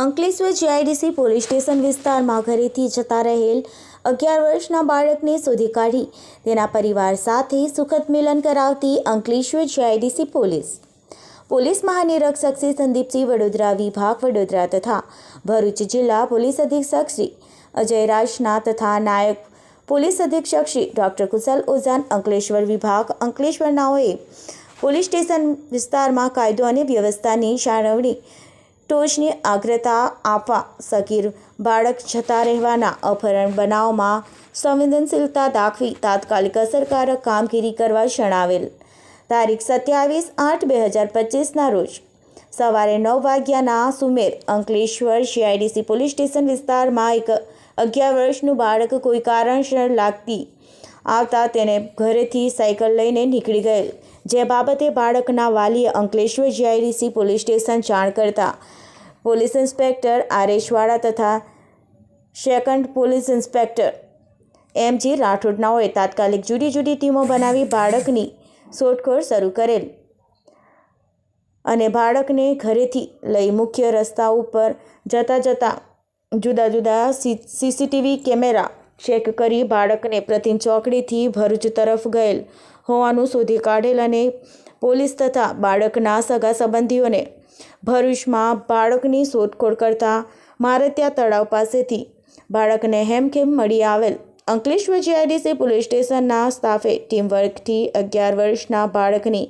Ankleshwar GIDC police station વિસ્તારમાં ઘરેથી જતા રહેલ અગિયાર વર્ષના બાળકને શોધી કાઢી. તેના પરિવાર સાથે સુખદ મિલન કરાવતી અંકલેશ્વર જીઆઈડીસી પોલીસ. પોલીસ મહાનિરીક્ષક શ્રી સંદીપસિંહ વડોદરા, વિભાગ વડોદરા તથા ભરૂચ જિલ્લા પોલીસ અધિક્ષક શ્રી અજય રાજના તથા નાયક પોલીસ અધિક્ષક શ્રી ડૉક્ટર કુશલ ઓઝાન, અંકલેશ્વર વિભાગ અંકલેશ્વરનાઓએ પોલીસ સ્ટેશન વિસ્તારમાં કાયદો અને વ્યવસ્થાની જાળવણી ટોચની અગ્રતા આપવા સગીર બાળક જતા રહેવાના અપહરણ બનાવમાં સંવેદનશીલતા દાખવી તાત્કાલિક અસરકારક કામગીરી કરવા જણાવેલ. તારીખ સત્યાવીસ આઠ બે હજાર પચીસના રોજ સવારે નવ વાગ્યાના સુમેર અંકલેશ્વર સીઆઈડીસી પોલીસ સ્ટેશન વિસ્તારમાં એક અગિયાર વર્ષનું બાળક કોઈ કારણસર લાગતી આવતા તેને ઘરેથી સાયકલ લઈને નીકળી ગયેલ. જે બાબતે બાળકના વાલીએ અંકલેશ્વર જીઆઈડીસી પોલીસ સ્ટેશન જાણ કરતા પોલીસ ઇન્સ્પેક્ટર આરેશવાળા તથા second police inspector M G રાઠોડનાઓએ તાત્કાલિક જુદી જુદી ટીમો બનાવી બાળકની શોધખોળ શરૂ કરેલ. અને બાળકને ઘરેથી લઈ મુખ્ય રસ્તા ઉપર જતાં જતાં જુદા જુદા સીસીટીવી કેમેરા ચેક કરી બાળકને પ્રતિમ ચોકડીથી ભરૂચ તરફ ગયેલ. હોવાનું શોધી કાઢેલ અને પોલીસ તથા બાળકના સગા સંબંધીઓને ભરૂચમાં બાળકની શોધખોળ કરતા મારત્યા તળાવ પાસેથી બાળકને હેમખેમ મળી આવેલ. અંકલેશ્વર જીઆઈડીસી પોલીસ સ્ટેશનના સ્ટાફે ટીમવર્કથી અગિયાર વર્ષના બાળકની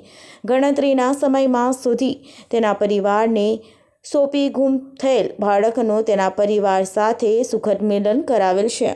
ગણતરીના સમયમાં સુધી તેના પરિવારને સોંપી ગુમ થયેલ બાળકનો તેના પરિવાર સાથે સુખદ મિલન કરાવેલ છે.